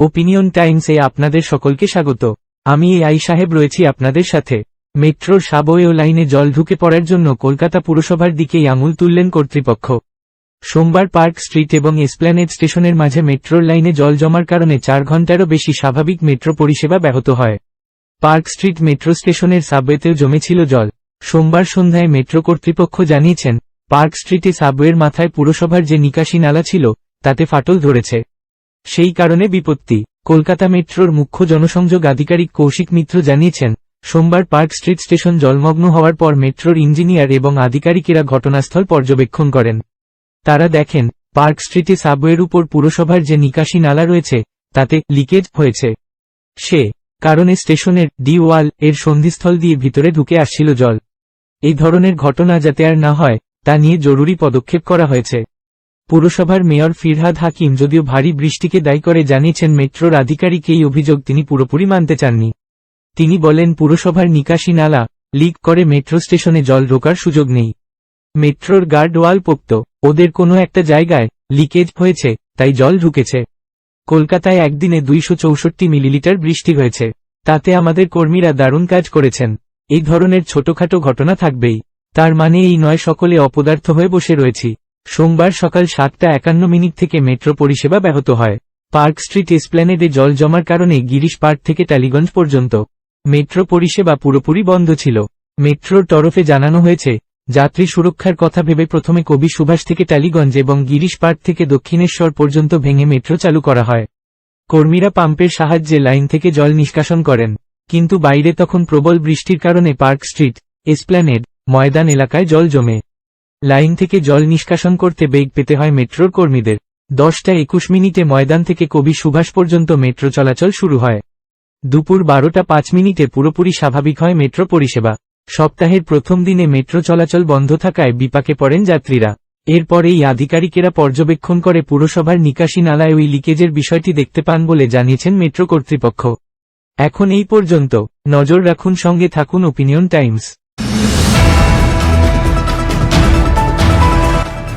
Opinion টাইমসে আপনাদের সকলকে স্বাগত। আমি এ আই সাহেব রয়েছি আপনাদের সাথে। মেট্রোর সাবওয়ে লাইনে জল ঢুকে পড়ার জন্য কলকাতা পুরসভার দিকেই আঙুল তুললেন কর্তৃপক্ষ। সোমবার পার্ক স্ট্রিট এবং এসপ্ল্যানেড স্টেশনের মাঝে মেট্রোর লাইনে জল জমার কারণে চার ঘন্টারও বেশি স্বাভাবিক মেট্রো পরিষেবা ব্যাহত হয়। পার্ক স্ট্রিট মেট্রো স্টেশনের সাবওয়েতেও জমেছিল জল। সোমবার সন্ধ্যায় মেট্রো কর্তৃপক্ষ জানিয়েছেন, পার্ক স্ট্রিটে সাবওয়ের মাথায় পুরসভার যে নিকাশি নালা ছিল, তাতে ফাটল ধরেছে। সেই কারণে বিপত্তি। কলকাতা মেট্রোর মুখ্য জনসংযোগ আধিকারিক কৌশিক মিত্র জানিয়েছেন, সোমবার পার্ক স্ট্রিট স্টেশন জলমগ্ন হওয়ার পর মেট্রোর ইঞ্জিনিয়ার এবং আধিকারিকেরা ঘটনাস্থল পর্যবেক্ষণ করেন। তারা দেখেন, পার্ক স্ট্রিটে সাবওয়ের উপর পুরসভার যে নিকাশি নালা রয়েছে, তাতে লিকেজ হয়েছে। সে কারণে স্টেশনের ডি ওয়াল এর সন্ধিস্থল দিয়ে ভিতরে ঢুকে আসছিল জল। এই ধরনের ঘটনা যাতে আর না হয়, তা নিয়ে জরুরি পদক্ষেপ করা হয়েছে। পুরসভার মেয়র ফিরহাদ হাকিম যদিও ভারী বৃষ্টিকে দায়ী করে জানিয়েছেন, মেট্রোর আধিকারিক এই অভিযোগ তিনি পুরোপুরি মানতে চাননি। তিনি বলেন, পুরসভার নিকাশি নালা লিক করে মেট্রো স্টেশনে জল ঢোকার সুযোগ নেই। মেট্রোর গার্ড ওয়াল পোক্ত। ওদের কোনো একটা জায়গায় লিকেজ হয়েছে, তাই জল ঢুকেছে। কলকাতায় একদিনে দুইশো চৌষট্টি মিলিলিটার বৃষ্টি হয়েছে। তাতে আমাদের কর্মীরা দারুণ কাজ করেছেন। এই ধরনের ছোটখাটো ঘটনা থাকবেই। তার মানে এই নয়, সকলে অপদার্থ হয়ে বসে রয়েছি। সোমবার সকাল সাতটা একান্ন মিনিট থেকে মেট্রো পরিষেবা ব্যাহত হয়। পার্ক স্ট্রিট এসপ্ল্যানেডে জল জমার কারণে গিরিশ পার্ক থেকে টালিগঞ্জ পর্যন্ত মেট্রো পরিষেবা পুরোপুরি বন্ধ ছিল। মেট্রোর তরফে জানানো হয়েছে, যাত্রী সুরক্ষার কথা ভেবে প্রথমে কবি সুভাষ থেকে টালিগঞ্জ এবং গিরিশ পার্ক থেকে দক্ষিণেশ্বর পর্যন্ত ভেঙে মেট্রো চালু করা হয়। কর্মীরা পাম্পের সাহায্যে লাইন থেকে জল নিষ্কাশন করেন, কিন্তু বাইরে তখন প্রবল বৃষ্টির কারণে পার্ক স্ট্রিট এসপ্ল্যানেড ময়দান এলাকায় জল জমে। লাইন থেকে জল নিষ্কাশন করতে বেগ পেতে হয় মেট্রোর কর্মীদের। দশটা একুশ মিনিটে ময়দান থেকে কবি সুভাষ পর্যন্ত মেট্রো চলাচল শুরু হয়। দুপুর বারোটা পাঁচ মিনিটে পুরোপুরি স্বাভাবিক হয় মেট্রো পরিষেবা। সপ্তাহের প্রথম দিনে মেট্রো চলাচল বন্ধ থাকায় বিপাকে পড়েন যাত্রীরা। এরপর এই আধিকারিকেরা পর্যবেক্ষণ করে পুরসভার নিকাশি নালায় ওই লিকেজের বিষয়টি দেখতে পান বলে জানিয়েছেন মেট্রো কর্তৃপক্ষ। এখন এই পর্যন্ত। নজর রাখুন সঙ্গে থাকুন ওপিনিয়ন টাইমস